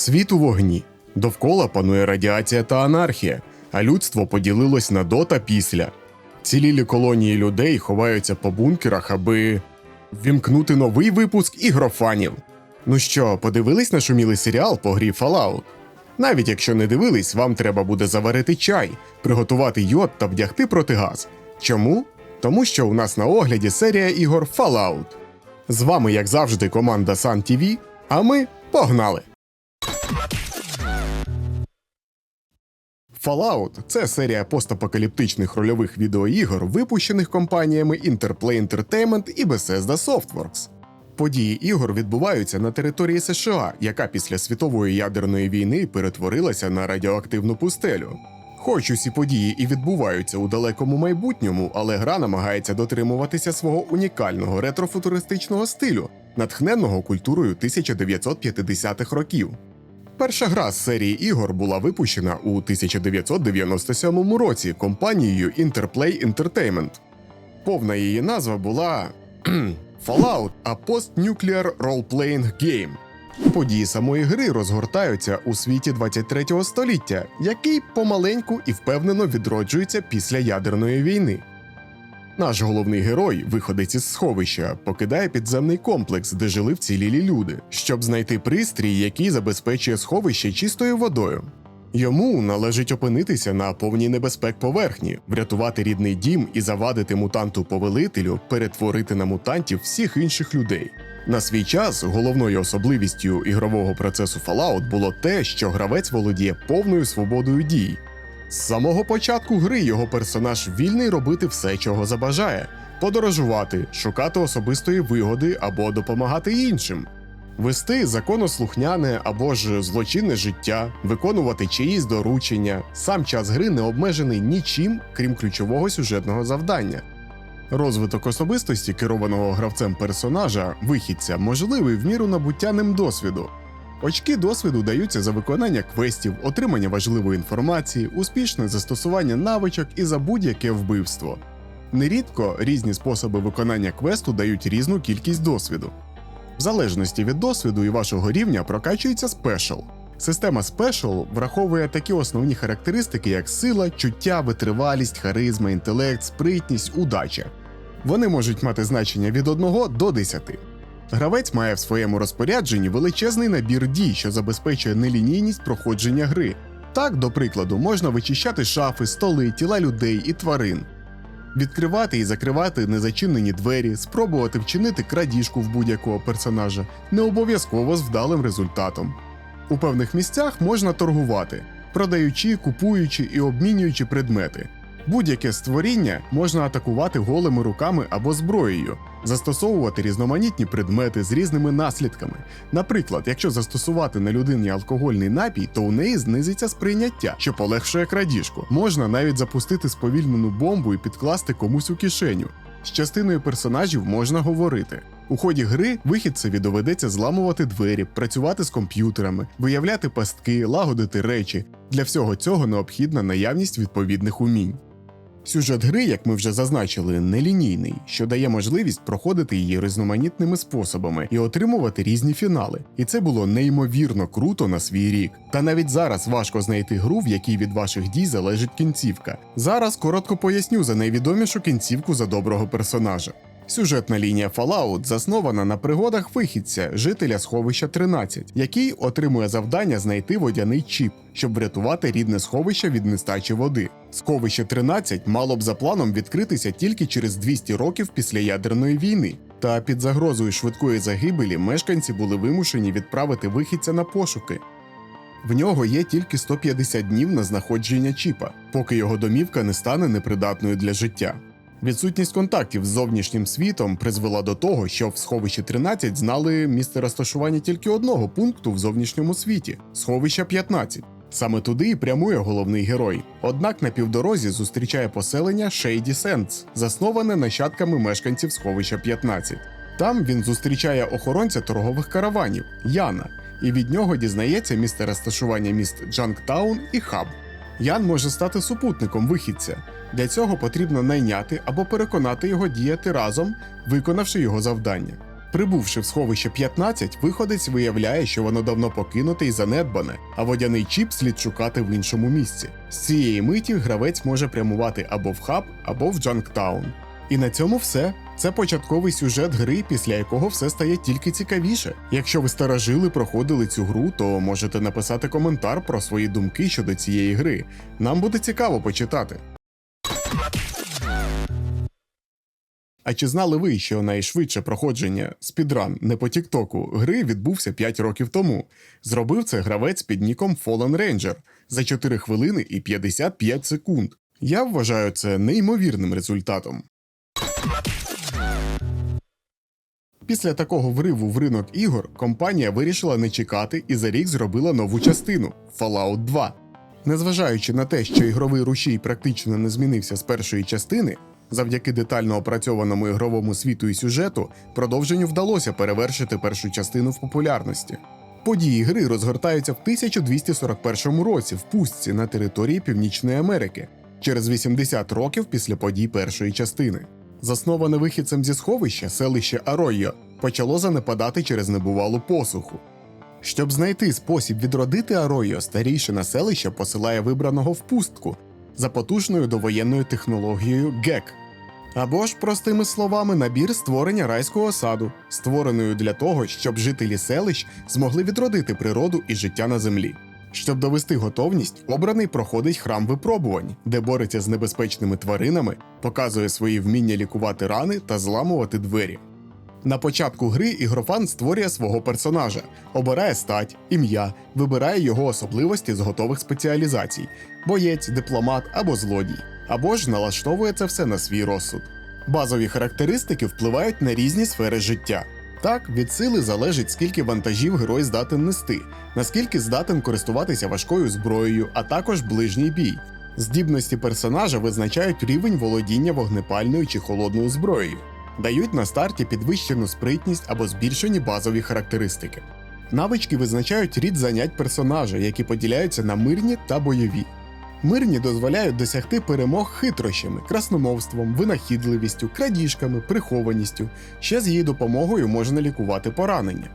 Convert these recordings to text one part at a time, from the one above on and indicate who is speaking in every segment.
Speaker 1: Світ у вогні. Довкола панує радіація та анархія, а людство поділилось на до та після. Цілілі колонії людей ховаються по бункерах, аби вімкнути новий випуск ігрофанів. Ну що, подивились на шумілий серіал по грі Fallout? Навіть якщо не дивились, вам треба буде заварити чай, приготувати йод та вдягти протигаз. Чому? Тому що у нас на огляді серія ігор Fallout. З вами, як завжди, команда Sun TV, а ми погнали! Fallout – це серія постапокаліптичних рольових відеоігор, випущених компаніями Interplay Entertainment і Bethesda Softworks. Події ігор відбуваються на території США, яка після світової ядерної війни перетворилася на радіоактивну пустелю. Хоч усі події і відбуваються у далекому майбутньому, але гра намагається дотримуватися свого унікального ретрофутуристичного стилю, натхненного культурою 1950-х років. Перша гра з серії ігор була випущена у 1997 році компанією Interplay Entertainment. Повна її назва була Fallout A Post-Nuclear Role-Playing Game. Події самої гри розгортаються у світі 23 століття, який помаленьку і впевнено відроджується після ядерної війни. Наш головний герой, виходець із сховища, покидає підземний комплекс, де жили вцілілі люди, щоб знайти пристрій, який забезпечує сховище чистою водою. Йому належить опинитися на повній небезпек поверхні, врятувати рідний дім і завадити мутанту-повелителю перетворити на мутантів всіх інших людей. На свій час головною особливістю ігрового процесу Fallout було те, що гравець володіє повною свободою дій. З самого початку гри його персонаж вільний робити все, чого забажає: подорожувати, шукати особистої вигоди або допомагати іншим, вести законослухняне або ж злочинне життя, виконувати чиїсь доручення. Сам час гри не обмежений нічим, крім ключового сюжетного завдання. Розвиток особистості керованого гравцем персонажа, вихідця, можливий в міру набуття ним досвіду. Очки досвіду даються за виконання квестів, отримання важливої інформації, успішне застосування навичок і за будь-яке вбивство. Нерідко різні способи виконання квесту дають різну кількість досвіду. В залежності від досвіду і вашого рівня прокачується спешл. Система спешл враховує такі основні характеристики, як сила, чуття, витривалість, харизма, інтелект, спритність, удача. Вони можуть мати значення від 1 до 10. Гравець має в своєму розпорядженні величезний набір дій, що забезпечує нелінійність проходження гри. Так, до прикладу, можна вичищати шафи, столи, тіла людей і тварин, відкривати і закривати незачинені двері, спробувати вчинити крадіжку в будь-якого персонажа, не обов'язково з вдалим результатом. У певних місцях можна торгувати, продаючи, купуючи і обмінюючи предмети. Будь-яке створіння можна атакувати голими руками або зброєю, застосовувати різноманітні предмети з різними наслідками. Наприклад, якщо застосувати на людині алкогольний напій, то у неї знизиться сприйняття, що полегшує крадіжку. Можна навіть запустити сповільнену бомбу і підкласти комусь у кишеню. З частиною персонажів можна говорити. У ході гри вихідцеві доведеться зламувати двері, працювати з комп'ютерами, виявляти пастки, лагодити речі. Для всього цього необхідна наявність відповідних умінь. Сюжет гри, як ми вже зазначили, нелінійний, що дає можливість проходити її різноманітними способами і отримувати різні фінали. І це було неймовірно круто на свій рік. Та навіть зараз важко знайти гру, в якій від ваших дій залежить кінцівка. Зараз коротко поясню за найвідомішу кінцівку за доброго персонажа. Сюжетна лінія Fallout заснована на пригодах вихідця, жителя сховища 13, який отримує завдання знайти водяний чіп, щоб врятувати рідне сховище від нестачі води. Сховище 13 мало б за планом відкритися тільки через 200 років після ядерної війни. Та під загрозою швидкої загибелі мешканці були вимушені відправити вихідця на пошуки. В нього є тільки 150 днів на знаходження чіпа, поки його домівка не стане непридатною для життя. Відсутність контактів з зовнішнім світом призвела до того, що в сховищі 13 знали місце розташування тільки одного пункту в зовнішньому світі сховища 15. Саме туди і прямує головний герой. Однак на півдорозі зустрічає поселення Shady Sands, засноване нащадками мешканців сховища 15. Там він зустрічає охоронця торгових караванів Яна, і від нього дізнається місце розташування міст Джанктаун і Хаб. Ян може стати супутником вихідця. Для цього потрібно найняти або переконати його діяти разом, виконавши його завдання. Прибувши в сховище 15, виходець виявляє, що воно давно покинуте і занедбане, а водяний чіп слід шукати в іншому місці. З цієї миті гравець може прямувати або в хаб, або в Джанктаун. І на цьому все. Це початковий сюжет гри, після якого все стає тільки цікавіше. Якщо ви старожили проходили цю гру, то можете написати коментар про свої думки щодо цієї гри. Нам буде цікаво почитати. А чи знали ви, що найшвидше проходження спідран не по Тіктоку гри відбувся 5 років тому? Зробив це гравець під ніком Fallen Ranger за 4 хвилини і 55 секунд. Я вважаю це неймовірним результатом. Після такого вриву в ринок ігор компанія вирішила не чекати і за рік зробила нову частину Fallout 2. Незважаючи на те, що ігровий рушій практично не змінився з першої частини, завдяки детально опрацьованому ігровому світу і сюжету, продовженню вдалося перевершити першу частину в популярності. Події гри розгортаються в 1241 році в пустці на території Північної Америки через 80 років після подій першої частини. Засноване вихідцем зі сховища селище Аройо почало занепадати через небувалу посуху. Щоб знайти спосіб відродити Аройо, старійшина селища посилає вибраного в пустку за потужною довоєнною технологією ГЕК. Або ж, простими словами, набір створення райського саду, створеною для того, щоб жителі селищ змогли відродити природу і життя на землі. Щоб довести готовність, обраний проходить храм випробувань, де бореться з небезпечними тваринами, показує свої вміння лікувати рани та зламувати двері. На початку гри ігрофан створює свого персонажа, обирає стать, ім'я, вибирає його особливості з готових спеціалізацій боєць, дипломат або злодій, або ж налаштовує це все на свій розсуд. Базові характеристики впливають на різні сфери життя. Так, від сили залежить, скільки вантажів герой здатен нести, наскільки здатен користуватися важкою зброєю, а також ближній бій. Здібності персонажа визначають рівень володіння вогнепальною чи холодною зброєю, дають на старті підвищену спритність або збільшені базові характеристики. Навички визначають рід занять персонажа, які поділяються на мирні та бойові. Мирні дозволяють досягти перемог хитрощами, красномовством, винахідливістю, крадіжками, прихованістю. Ще з її допомогою можна лікувати поранення.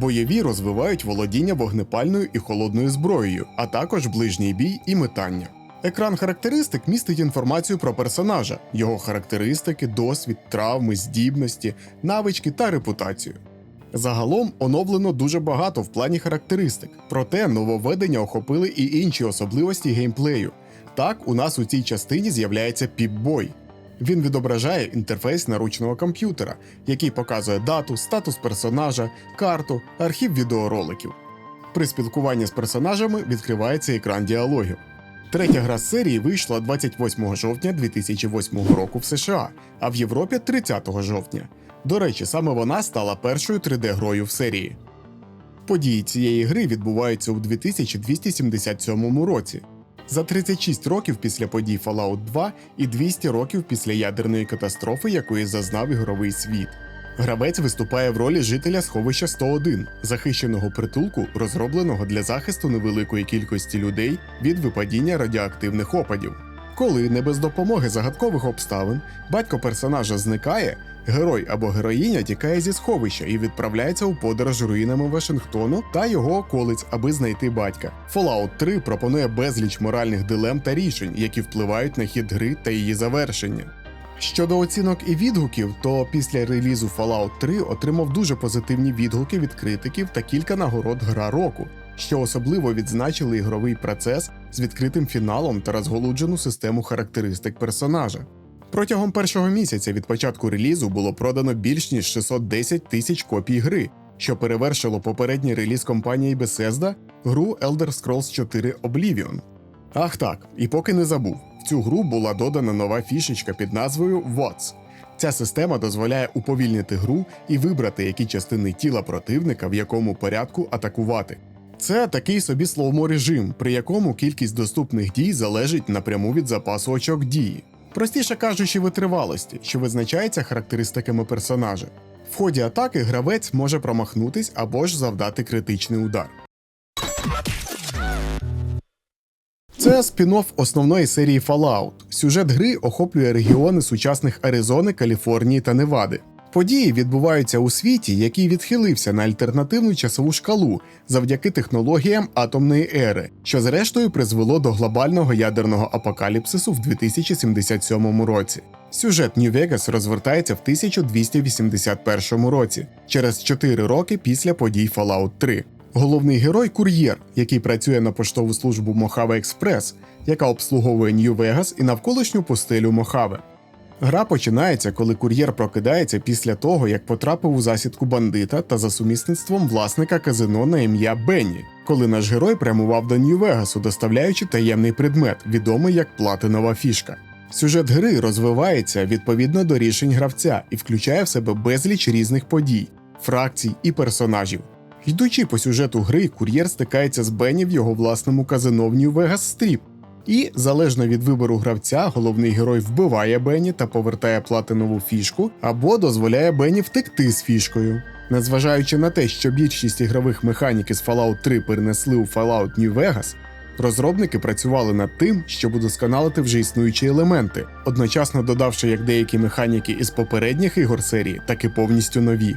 Speaker 1: Бойові розвивають володіння вогнепальною і холодною зброєю, а також ближній бій і метання. Екран характеристик містить інформацію про персонажа, його характеристики, досвід, травми, здібності, навички та репутацію. Загалом оновлено дуже багато в плані характеристик, проте нововведення охопили і інші особливості геймплею. Так, у нас у цій частині з'являється Піп-Бой. Він відображає інтерфейс наручного комп'ютера, який показує дату, статус персонажа, карту, архів відеороликів. При спілкуванні з персонажами відкривається екран діалогів. Третя гра з серії вийшла 28 жовтня 2008 року в США, а в Європі 30 жовтня. До речі, саме вона стала першою 3D-грою в серії. Події цієї гри відбуваються у 2277 році. За 36 років після подій Fallout 2 і 200 років після ядерної катастрофи, якої зазнав ігровий світ. Гравець виступає в ролі жителя сховища 101, захищеного притулку, розробленого для захисту невеликої кількості людей від випадіння радіоактивних опадів. Коли не без допомоги загадкових обставин батько персонажа зникає, герой або героїня тікає зі сховища і відправляється у подорож руїнами Вашингтону та його околиць, аби знайти батька. Fallout 3 пропонує безліч моральних дилем та рішень, які впливають на хід гри та її завершення. Щодо оцінок і відгуків, то після релізу Fallout 3 отримав дуже позитивні відгуки від критиків та кілька нагород гра року, що особливо відзначили ігровий процес з відкритим фіналом та розголуджену систему характеристик персонажа. Протягом першого місяця від початку релізу було продано більш ніж 610 тисяч копій гри, що перевершило попередній реліз компанії Bethesda гру Elder Scrolls 4 Oblivion. Ах так, і поки не забув, в цю гру була додана нова фішечка під назвою WOTS. Ця система дозволяє уповільнити гру і вибрати, які частини тіла противника в якому порядку атакувати. Це такий собі словмо режим, при якому кількість доступних дій залежить напряму від запасу очок дії. Простіше кажучи, витривалості, що визначається характеристиками персонажа. В ході атаки гравець може промахнутись або ж завдати критичний удар. Це спін-офф основної серії Fallout. Сюжет гри охоплює регіони сучасних Аризони, Каліфорнії та Невади. Події відбуваються у світі, який відхилився на альтернативну часову шкалу завдяки технологіям атомної ери, що зрештою призвело до глобального ядерного апокаліпсису в 2077 році. Сюжет Нью-Вегас розвертається в 1281 році, через 4 роки після подій Fallout 3. Головний герой кур'єр, який працює на поштову службу Мохаве Експрес, яка обслуговує Нью-Вегас і навколишню пустелю Мохаве. Гра починається, коли кур'єр прокидається після того, як потрапив у засідку бандита та за сумісництвом власника казино на ім'я Бенні, коли наш герой прямував до Нью-Вегасу, доставляючи таємний предмет, відомий як платинова фішка. Сюжет гри розвивається відповідно до рішень гравця і включає в себе безліч різних подій, фракцій і персонажів. Йдучи по сюжету гри, кур'єр стикається з Бенні в його власному казино в Нью-Вегас Стріп, і, залежно від вибору гравця, головний герой вбиває Бенні та повертає платинову фішку, або дозволяє Бенні втекти з фішкою. Незважаючи на те, що більшість ігрових механік із Fallout 3 перенесли у Fallout New Vegas, розробники працювали над тим, щоб удосконалити вже існуючі елементи, одночасно додавши як деякі механіки із попередніх ігор серії, так і повністю нові.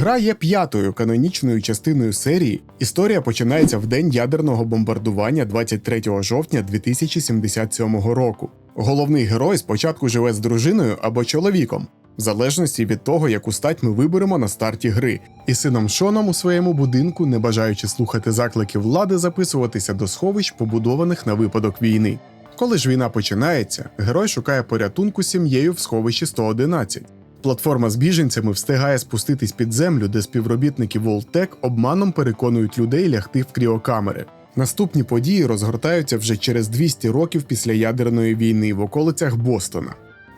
Speaker 1: Гра є п'ятою канонічною частиною серії. Історія починається в день ядерного бомбардування 23 жовтня 2077 року. Головний герой спочатку живе з дружиною або чоловіком, в залежності від того, яку стать ми виберемо на старті гри, і сином Шоном у своєму будинку, не бажаючи слухати закликів влади, записуватися до сховищ, побудованих на випадок війни. Коли ж війна починається, герой шукає порятунку сім'єю в сховищі 111. Платформа з біженцями встигає спуститись під землю, де співробітники Волтек обманом переконують людей лягти в кріокамери. Наступні події розгортаються вже через 200 років після ядерної війни в околицях Бостона.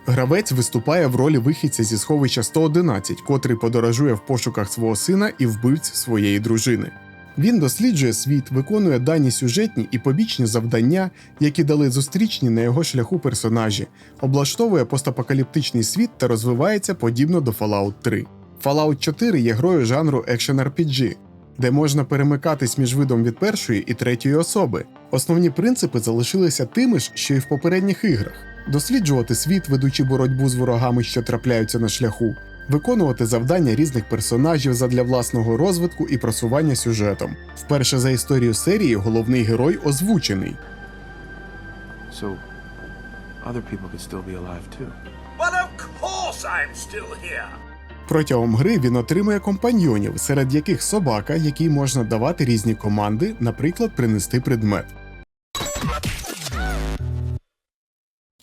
Speaker 1: Гравець виступає в ролі вихідця зі сховища 111, котрий подорожує в пошуках свого сина і вбивць своєї дружини. Він досліджує світ, виконує дані сюжетні і побічні завдання, які дали зустрічні на його шляху персонажі, облаштовує постапокаліптичний світ та розвивається подібно до Fallout 3. Fallout 4 є грою жанру Action RPG, де можна перемикатись між видом від першої і третьої особи. Основні принципи залишилися тими ж, що й в попередніх іграх: досліджувати світ, ведучи боротьбу з ворогами, що трапляються на шляху, виконувати завдання різних персонажів задля власного розвитку і просування сюжетом. Вперше за історію серії головний герой озвучений.
Speaker 2: So, other people could still be alive too.
Speaker 3: But of course I'm still here.
Speaker 1: Протягом гри він отримує компаньйонів, серед яких собака, якій можна давати різні команди, наприклад, принести предмет.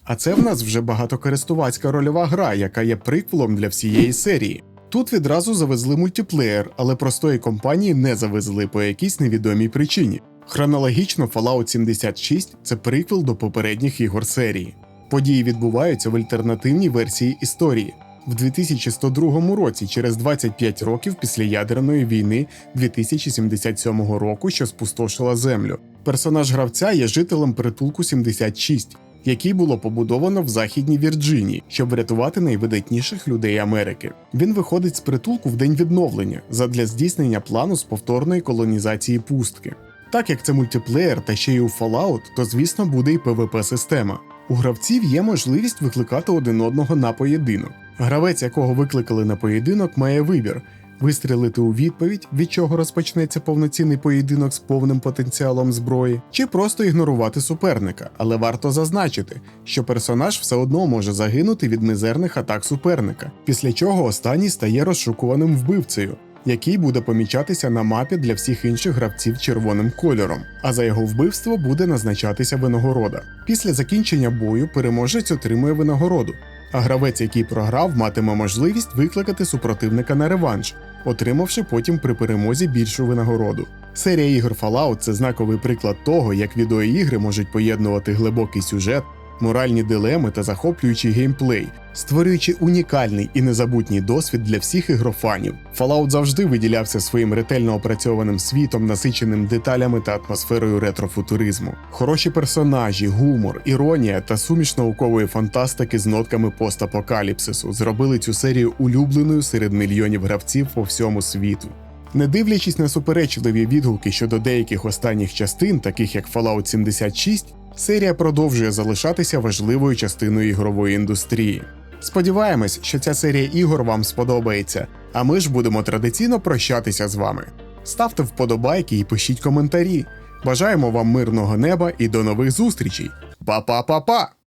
Speaker 1: А це в нас вже багатокористувацька рольова гра, яка є приквелом для всієї серії. Тут відразу завезли мультиплеєр, але простої компанії не завезли по якійсь невідомій причині. Хронологічно Fallout 76 це приквел до попередніх ігор серії. Події відбуваються в альтернативній версії історії. В 2102 році, через 25 років після ядерної війни 2077 року, що спустошила землю, персонаж гравця є жителем притулку 76, який було побудовано в Західній Вірджинії, щоб врятувати найвидатніших людей Америки. Він виходить з притулку в день відновлення задля здійснення плану з повторної колонізації пустки. Так як це мультиплеєр та ще й у Fallout, то звісно буде і PvP-система. У гравців є можливість викликати один одного на поєдинок. Гравець, якого викликали на поєдинок, має вибір вистрілити у відповідь, від чого розпочнеться повноцінний поєдинок з повним потенціалом зброї, чи просто ігнорувати суперника. Але варто зазначити, що персонаж все одно може загинути від мізерних атак суперника, після чого останній стає розшукуваним вбивцею. Який буде помічатися на мапі для всіх інших гравців червоним кольором, а за його вбивство буде назначатися винагорода. Після закінчення бою переможець отримує винагороду, а гравець, який програв, матиме можливість викликати супротивника на реванш, отримавши потім при перемозі більшу винагороду. Серія ігор Fallout – це знаковий приклад того, як відеоігри можуть поєднувати глибокий сюжет, моральні дилеми та захоплюючий геймплей, створюючи унікальний і незабутній досвід для всіх ігрофанів. Fallout завжди виділявся своїм ретельно опрацьованим світом, насиченим деталями та атмосферою ретрофутуризму. Хороші персонажі, гумор, іронія та суміш наукової фантастики з нотками постапокаліпсису зробили цю серію улюбленою серед мільйонів гравців по всьому світу. Не дивлячись на суперечливі відгуки щодо деяких останніх частин, таких як Fallout 76, серія продовжує залишатися важливою частиною ігрової індустрії. Сподіваємось, що ця серія ігор вам сподобається, а ми ж будемо традиційно прощатися з вами. Ставте вподобайки і пишіть коментарі. Бажаємо вам мирного неба і до нових зустрічей. Па-па-па-па!